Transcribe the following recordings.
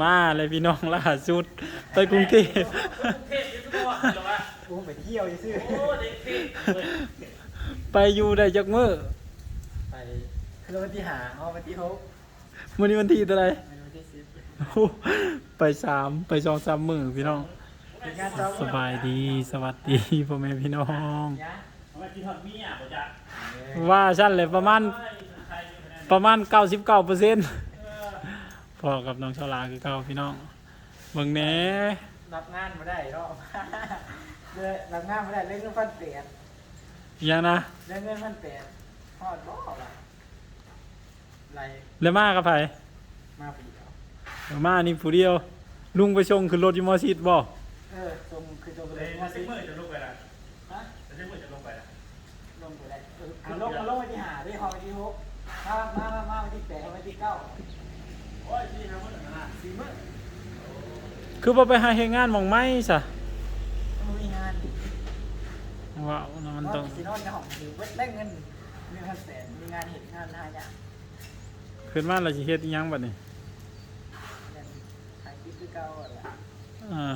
มาเลยพี่น้องล่าสุด ไปกรุงเทพเทพยุทธตัวเหรอวะกูไปเที่ยวซื่อโอ้เด็กเทพเลยไปอยู่ได้จักมื้อไปคือวันที่หาเอาวันที่หกมื้อนี้วันที่เท่าไหร่วันที่สิบโอ้โหไปสามไปสองสามมื้อพี่น้องเป็นงานเจ้าสบายดีสวัสดีพ่อแม่พี่น้องยะทำไมกินทอดเมียบ่จ๊ะว่าชั้นเลยประมาณใครอยู่คะแนนประมาณ99% พอกับน้องชาวลาคือเก่าพี่น้องเบิ่งแหน่รับงานมาได้รอบเลยรับงานมาได้เรื่องเงินพันเปลี่ยนอิหยังนะเรื่องเงินพันเปลี่ยนฮอดบ่ล่ะไรแล้วมากับไผมาผู้เดียวมานี่ผู้เดียว ลุงไปส่งขึ้นรถอยู่มอสิดบ่เออตรงคือตรงเลเลยยมามาซิสิเมื่อจะลงไปละฮะจะซิเมื่อจะลงไปละลงไปได้เออเอาลงเอาลงวันที่หาได้ฮอดวันที่หกมามามามาวันที่แปดเอาวันที่เก้า คือบ่ไปหาเฮ็ดงานหม่องไม้ซะมันมีงานว้าวนะมันต้องสินอนในห้องอยู่เวทได้เงินเงินพันแสนมีงานเห็นงานหาอย่างขึ้นมาแล้วสิเฮ็ดอิหยังบัดนี้อย่างขายคลิปคือเก่าอะล่ะอ่า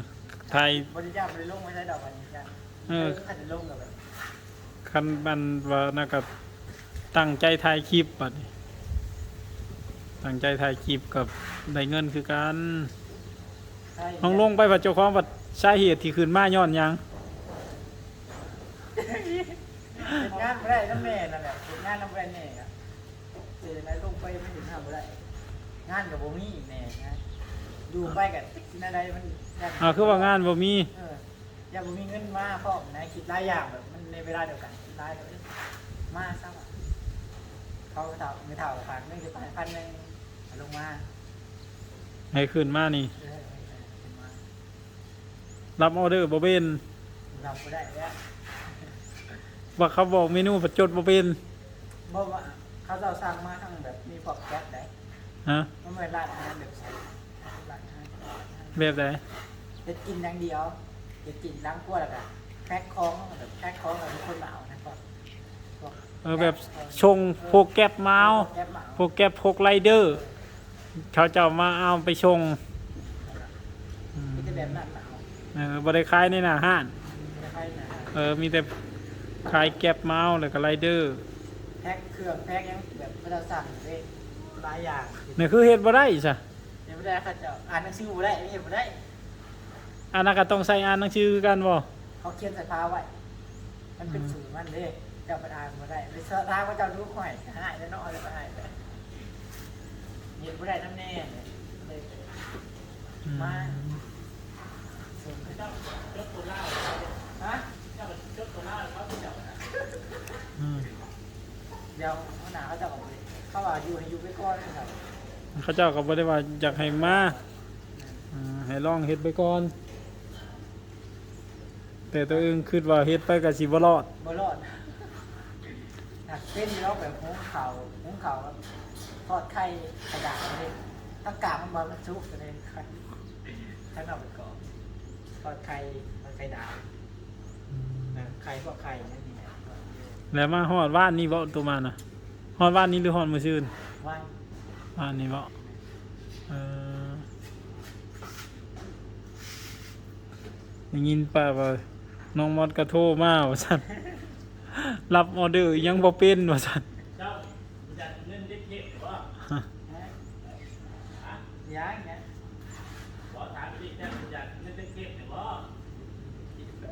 ไทยบริจาคบริลงไม่ใช่ดอกวันนี้จ้ะเออขันจะลงกับแบบคันมันว่านะกับตั้งใจถ่ายคลิปบัดนี้ ตั้งใจถ่ายคลิปกับได้เงินคือกันใช่น้องลงไปว่าเจ้าของว่าสาเหตุที่ขึ้นมาย้อนหยังเป็นงานไม่ได้น้ำแม่นั่นแหละเป็นงานน้ำแบรนด์แน่อะเจอไหนลงไปไม่ถึงทำไม่ได้งานกับโบมี่แน่นะอยู่ไปกับกินอะไรมันยากอ่าคือว่างานบ่มีเอออยากบ่มีเงินมาพร้อมนะคิดหลายอย่างแบบมันในเวลาเดียวกันคิดหลายแบบเอ้ยมาซ้ำอะเขาเท่าไม่เท่ากับพันไม่คือพันพันหนึ่งเอา ลงมาให้ขึ้นมานี่ เออเอามารับออเดอร์บ่เป็นรับไม่ได้แล้วว่าเขาบอกเมนูประจดบ่เป็นบอกว่าเขาจะเอาสั่งมาทั้งแบบมีพวกแก๊สได้ฮะมันเป็นร้านอาหารแบบใส่ร้านอาหารแบบไหนจะกินอย่างเดียวจะกินล้างกล้วยแล้วก็แพ็คของแบบแพ็คของแบบมีคนเหมานะก็พวกเออแบบชงพวกแก๊บเมาส์แก๊สเหมาพวกแก๊บพวกไรเดอร์ เขาจะเอามาเอาไปชงอืมมีแต่แบบนั้นเหมาเออบ่ได้ขายในหน้าห้านไม่ค่อยนะเออ มีแต่ขายแก๊บเมาส์แล้วก็ไรเดอร์แพ็คเครื่องแพ็คยังแบบไม่ได้สั่งเลยหลายอย่างนี่คือเฮ็ดบ่ได้ซะเดี๋ยวไม่ได้เขาจะอ่านหนังสือไม่ได้ไม่เห็นไม่ได้ อันนั้นก็ต้องใส่อ่านหนังสือกันบ่เขาเขียนใส่ผ้าไว้ มันเป็นสูตรมันเลยเจ้าประธานมาได้เลยท้าว่าเจ้ารู้ข่อยหายแล้วเนาะอะไรไปหายไป เห็นไม่ได้น้ำแน่เลยเลยอืมมาสูงขึ้นเจ้ายกตัวล่าฮะเจ้ายกตัวล่าเขาเจ้านะอืมเดี๋ยวเขาหนาเขาจะออกไปเขาว่าอยู่ให้อยู่ไปก่อนนะครับเขาเจ้าก็บ่ได้ว่าอยากให้มาอ่าให้ลองเฮ็ดไปก่อน แต่ตัวเองคิดว่าเฮ็ดไปก็สิบ่รอดบ่รอดหนักเส้นเนาะแบบหุงเข่าหุงเข่าแล้วท อดไข่กระดาษเลยทั้งกากมันบอลมันชุบเลยไข่ทั้งเอาไปก่อนทอดไข่ทอดไข่ดาวนะไข่พวกไข่นั่นนี่แหละแล้วมาฮอดว่านนี่บ่ตัวมานะฮอดว่านนี้หรือฮอดมือซื่นว่างว่านนี้บ่เออได้ยินป่าว่าน้องมอดก็โทรมาว่าซั่นรับออเดอร์ยังบ่เป็นว่าซั่น เจ้าจะเงินเด็กเทพหรือว่า นะย่างเงี้ย ขอถามดิเจ้าจะเงินเด็กเทพหรือว่าจะทำแบบ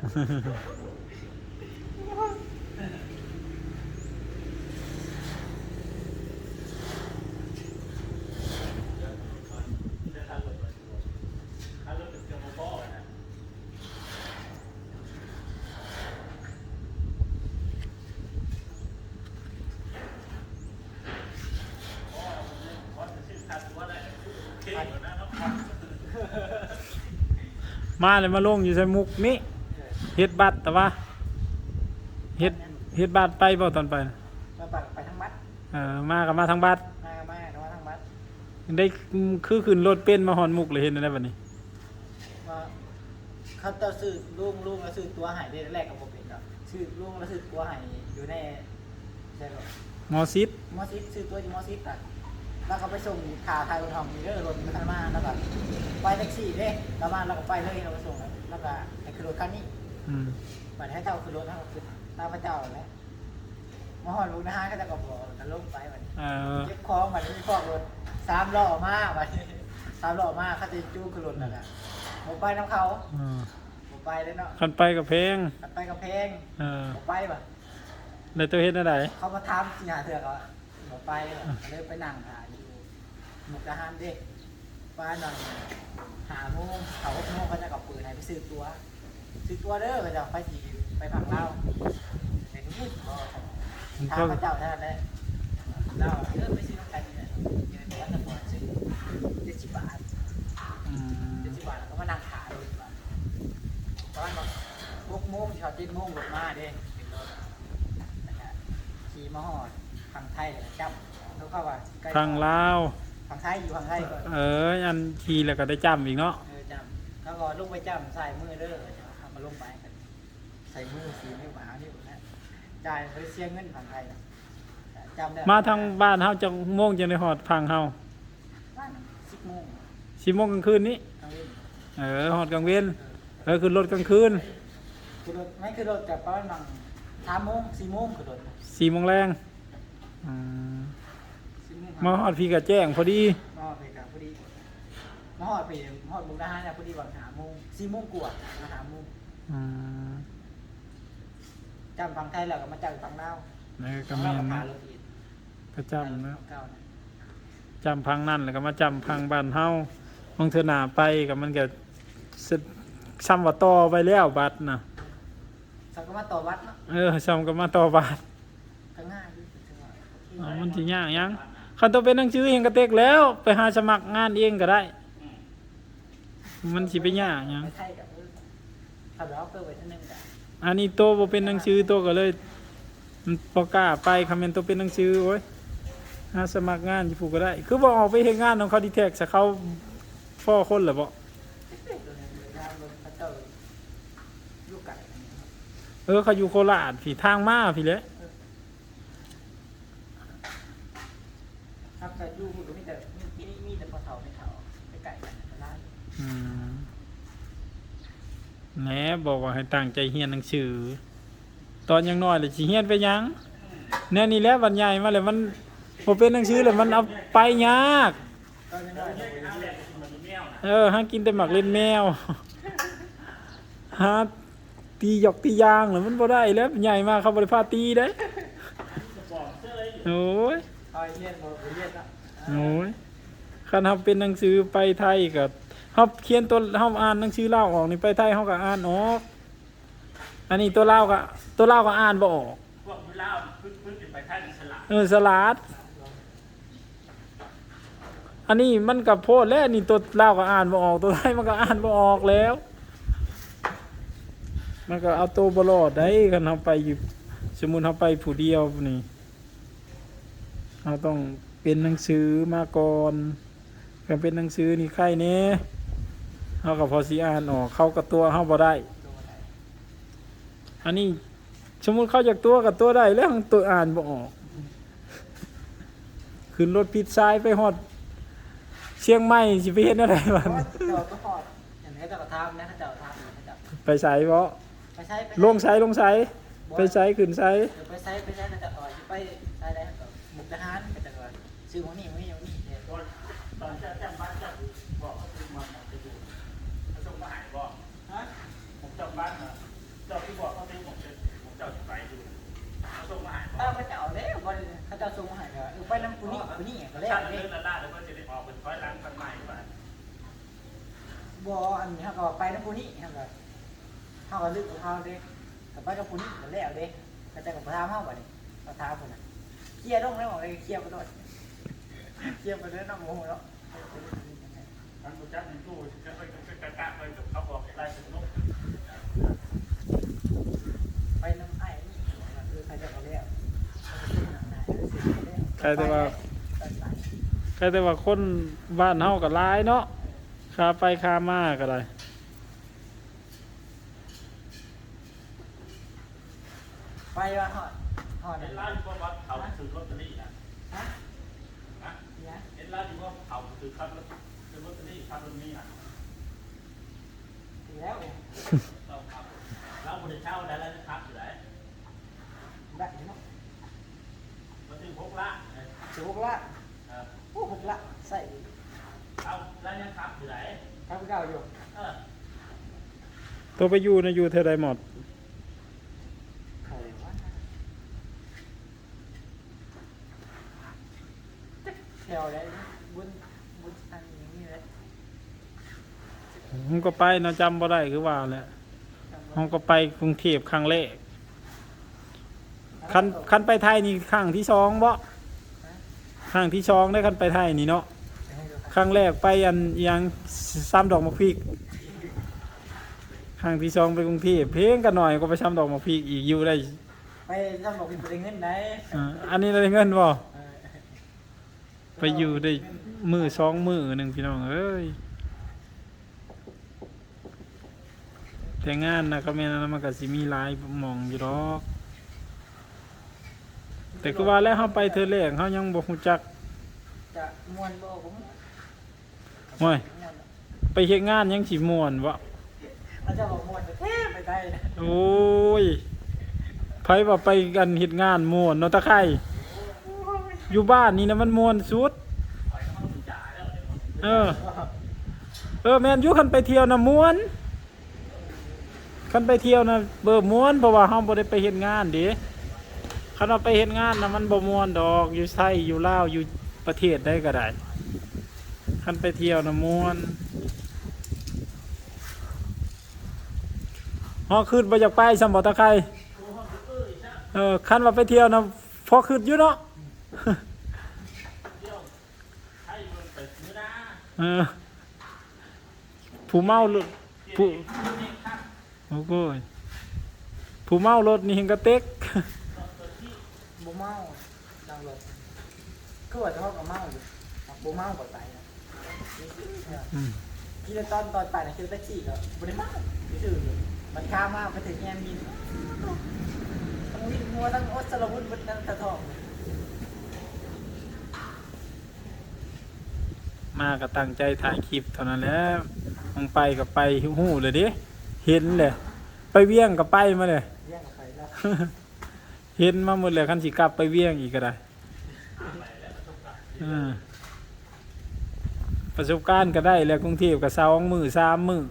ถ้ารถเป็นเครื่องพ่อนะ มาเลยมาลงอยู่ใส่มุกนี่ ฮ็ดบัตรแต่ว่าเฮ็ดเฮ็ดบัตรไปบ่ตอนไปน่ะมาปักไปทั้งมัดเออมากับมาทางบัตรมามาเนาะทั้งมัดได้คือขึ้นรถเป็นมาหอนมุกเลยเห็นได้บัดนี้มาเขาจะซื้อลุงลุงแล้วซื้อตัวหายได้แรกกับผมเองครับซื้อลุงแล้วซื้อตัวหายอยู่ในใช่หรอมอซิดมอสิสซื้อตัวอยู่มอสิสอะไปแล้วก็ไปส่งขาทายบนห้องมีเด้อรถมันมาแล้วก็ไปแท็กซี่เด้แล้วมาแล้วก็ไปเลยเราไปส่งแล้วก็ไอ้คือรถคันนี้ อืมบัดให้เจ้าคือรถให้คือตามพระเจ้าแหละมาหอดลูกนะฮะก็จะกระบอกกันลงไปบัดนี้เออเก็บของบัดนี้คอกรถสามล้อมาบัดนี้สามล้อมาเขาจะจู้คือรถนั่นแหละผมไปน้ำเขาอืมผมไปเลยเนาะคันไปกับเพลงไปกับเพลงเออผมไปบ่ในตัวเฮ็ดอะไรเขามาทำสิหาเถื่อกอะผมไปบ่เลยไปนั่งหาอยู่หมุกทหารเด็กป้าหน่อยหาโมงเขาหกโมงเขาจะกับปืนให้ไปซื้อตัว ซื้อตัวเด้อไปจะไปสีไปผักเล่าเห็นพูดบ่มันทางพระเจ้าท่านั้นแหละเราเออไปซื้อน้ำกันเนี่ยเงินวัดตะปอนซื้อเจ็ดสิบบาทเจ็ดสิบบาทแล้วก็มานั่งขาเลยบาทตอนบอกหกโมงชอบจ็ดโมงหลงมาเด้เป็นรถนะครับขี่มาหอดทางไทยเลยจับแล้วเข้าว่าใกล้ทางลาวทางไทยอยู่ทางไทยก่อนเอออันขี่แล้วก็ได้จำอีกเนาะเออจำแล้วก็ลงไปจำใส่มือเด้อ ลงไปกันใส่มือสีนิ้วหมานิ้วนะจ่ายไปเสียเงินทางไทยนะจำได้มาทางบ้านเฮาจังโมงจังได้ฮอดพังเฮาบ้านสิบโมงสิโมงกลางคืนนี้กลางเว้นเออฮอดกลางเว้นเออคือรถกลางคืนคือรถไม่คือรถกับประมาณสามโมงสี่โมงคือรถสี่โมงแรงอืมสี่โมงมาฮอดพี่ก็แจ้งพอดีมาหอดไปกับพอดีมาหอดไปมาหอดบุกดาหารเนี่ยพอดีวันหาโมงสี่โมงกว่ามาหาโมงอืม จำฝั่งไทยแล้วก็มาจำฝั่งลาวแล้วก็ฝั่งแม่ลาวก็นพานะรถอีกก็จำนะเก่านะจำพังนั่นแล้วก็มาจำพังบ้านเฮาบางเทื่อหน้าไปก็มันก็สิซ้ำว่าต่อไปแล้วบัดน่ะสังก็มาต่อวัดเนาะเออซ้ำก็มาต่อบัดก็ง่ายอยู่ถือว่าอ๋อมันสิยากหยังคันตัวเป็นหนังสือเองก็เต็กแล้ว ไปหาสมัครงานเองก็ได้ มันสิไปยากหยัง ไปไทยกับเออขับรถเพิ่มไปเท่านึงกันอันนี้โตบ่เป็นหนังสือโตก็เลยมันบ่กล้าไปคำเป็นโตเป็นหนังสือโอ้ยหาสมัครงานอยู่ผู้ก็ได้ คือบ่ออกไปเฮ็ดงานของเขาดีแท็กซะเขาฟ่อคนล่ะบ่เลยนะรถพระเปล่าเออเขาอยู่โคราชผีทางมาพี่แหละ ครับแต่อยู่ก็มีแต่มีมีแต่พอเถาไม่เถาไปไก่กันร้าน อืม แหนบอกว่าให้ตั้งใจเรียนหนังสือ ตอนยังน้อยเลยสิเรียนไปหยังแน่นี่แหละวันใหญ่มาเลยมันบ่เป็นหนังสือเลยมันเอาไปยากก็ไม่น้อยเอหละมันแมวนะเอหากินแต่หมักเล่นแมวหาตีหยอกตียางหรือมันบ่ได้แล้วใหญ่มากเขาบริพาตีได้บอกเลยโอ้ยโอ้ยคันเฮาเป็นหนังสือไปไทยกับ เฮาเขียนตัวเฮาอ่านหนังสือลาวออกนี่ไปไทยเฮาก็อ่านออกอันนี้ตัวลาวก็ตัวลาวก็อ่านบ่ออกพวกเล่าพึ่งพึ่งไปท่านฉลาดเออสลัดอันนี้มันกับโพดแล้วอันนี่ตัวลาวก็อ่านบ่ออก ตัวไทยมันก็อ่านบ่ออกแล้ว มันก็เอาตัวบรอดได้กันเราไปอยู่สมมุติเราไปผู้เดียวนี่เราต้องเป็นหนังสือมาก่อนกันเป็นหนังสือนี่ใครเน่ เขาก็พอสีอ่านออกเข้ากับตัวเขาบ่ได้ อันนี้สมมุติเข้าจากตัวกับตัวได้แล้วของตัวอ่านบ่ออกขึ้นรถพิดซ้ายไปฮอด เชียงใหม่สิไปเฮ็ดอะไรเพบ้าราะว่าเจ้าก็พอดอย่างนี้เจ้าก็ทำนะถ้าเจ้าทำอยู่ถ้าเจ้าไปใส่บ่ไปใช้ไปลงใส่ลงใส่ไปใส่ขึ้นใส่เดี๋ยวไปใช้ไปใช้ถ้าเจ้าต่อยไปใช้ได้ก็บุกทหารก็จะว่าซื้อของนี่ ขอนี่ของนี่เนี่ยตอนตอนจะจำบ้านจะบอกเขาคือมันไปดูเขาส่งมาหายบอกฮะผมจำบ้านนะเจ้าที่บอกเขาเป็นผมจะผมจะไปดูเขาส่งมาหายบอถ้ากพระเจ้าแล้วบ่ได้เขาจ้าส่งมาห้ก็เออไปนำกูนี่กูนี่ก็แล้วเด้เรื่องละล่าแล้วก็จะได้ออกเป็นร้อยล้านคนใหม่ก่อนบ่อันนี้เขาก็ไปนำกูนี่เขาก็เขาก็ลึกเขาเด้ก็ไปกับกูนี่ก็แล้วเด้ก็จะกับพระธามเฮาบัดนี้พระธามพุ่นน่ะเคลียร์ลงแล้วบอกเลยเคลียร์ไปโดด เคลียร์ไปเด้อน้ำโมโหเนาะทางกูจัดในตู้จะไปกระกะไปกับเขาบอกไล่สนุกไปน้ำไอ้นี่คือใครจะเอาแล้วใครแต่ว่าใครแต่ว่าคนบ้านเฮาก็หลายเนาะขาไปขามาก็ได้ไปว่าหอดหอดเห็นั่นนร้านก็วัดเขาซื้อลอตเตอรี่นะ ล้านที่ว่าเขาคือคัดรถคือรถที่คัดรงนี้อะแล้วเนี่ยเราบริเช่าได้แล้วนะครับอยู่ไหนได้เนาะมาถึงหกละถึงหกละโอ้หกละใส่เอาแล้วยังครับอยู่ไหนครับเก่าอยู่ตัวไปอยู่นะอยู่เธาไดหมด ก็ไปเนาะจำบ่ได้คือว่าแหละผมก็ไปกรุงเทพครั้งแรกคันคันไปไทยนี่ครั้งที่สองบ่ครั้งที่สองได้คันไปไทยนี่เนาะครั้งแรกไปอันอิหยังซ้ำดอกมะพริกครั้งที่สองไปกรุงเทพเพลงกันหน่อยก็ไปซ้ำดอกมะพริกอีกอยู่ได้ไปทำบอกเป็นประเด็นเงินไหนอ่าอันนี้ได้เงินบ่เออไปอยู่ได้มือสองมือหนึ่งพี่น้องเอ้ย แต่งานนะก็แม่นนะมันก็สิมีหลายหมองอยู่ดอก แต่ก็ว่าแล้วเฮาไปเธอแรกเฮายังบ่ฮู้จักจะมวนบ่ผมโอ้ยม่วนไปเฮ็ดงานยังสิม่วนบ่เขาจะบอกมวนไปเท่ไปได้นะโอ้ยไผว่าไปกันเฮ็ดงานม่วนเนาะตะไคร่อยู่บ้านนี่นะมันม่วนสุด เออ เออแม่นอยู่คันไปเที่ยวนะม่วน คันไปเที่ยวนะเบิ่ม่วนเพราะว่าเฮาบ่ได้ไปเฮ็ดงานเด้คันว่าไปเฮ็ดงานนะมันบ่ม่วนดอก อยู่ไทยอยู่ลาวอยู่ประเทศใดก็ได้คันไปเที่ยวนะม่วนฮอคืนบ่อยากไปซำบ่ตะไคร้เออคันว่าไปเที่ยวนะพอคืนอยู่เนาะเออผู้เมารถผู้ โอ้โหยผู้เมารถนี่เห็นกระเต็กบ่เมาดังรถคือว่าจะเมากับเมาอยู่บ่เมากับไปนะอืมที่ตอนตอนไปนะคือแท็กซี่ก็บ่ได้เมาซื่อๆมันข้ามมาไปถึงแยมมินทั้งวินมัวทั้งโอสระวุธบนทั้งตะทองมาก็ตั้งใจถ่ายคลิปเท่านั้นแหล้วมองไปก็ไปหู้เลยดิ เห็นเลยไปเวียงก็ไปมาเลยเรียกกับไปแล้วเห็นมาหมดเลยคันสิกลับไปเวียงอีกก็ได้อ่าประสบการณ์ก็ได้แล้วกรุงเทพก็สองมือสามมือ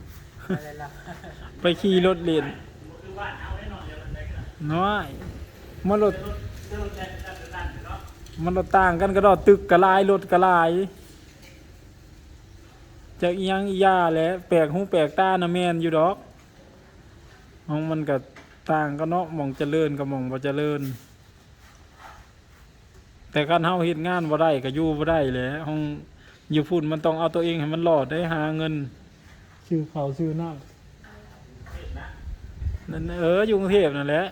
อะไรล่ะไปขี่รถเล่นน้อยมันรถเรื่องใจจะดันเนาะมันรถต่างกันก็ดอตึกกระลายรถกระลายจากอีหยังอียาแหละแปลกหูแปลกตานะแมนอยู่ดอก ของมันก็ต่างก็เนาะหมองเจริญกับหมองบ่เจริญ แต่การเฮาเฮ็ดงานบ่ได้ก็อยู่บ่ได้แหละห้องอยู่พุ่นมันต้องเอาตัวเองให้มันรอดได้หาเงินชื่อเขาวชื่อน้ำนั่นเอออยู่กรุงเทพนั่นแหละ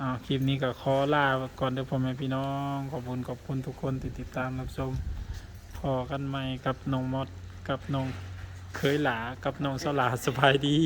อ่าคลิปนี้ก็ขอลาก่อนเด้อพ่อแม่พี่น้อง ขอบคุณขอบคุณทุกคนที่ติดตามรับชม พอกันใหม่กับน้องมดกับน้องเคยหลากับน้องสลาสบายดี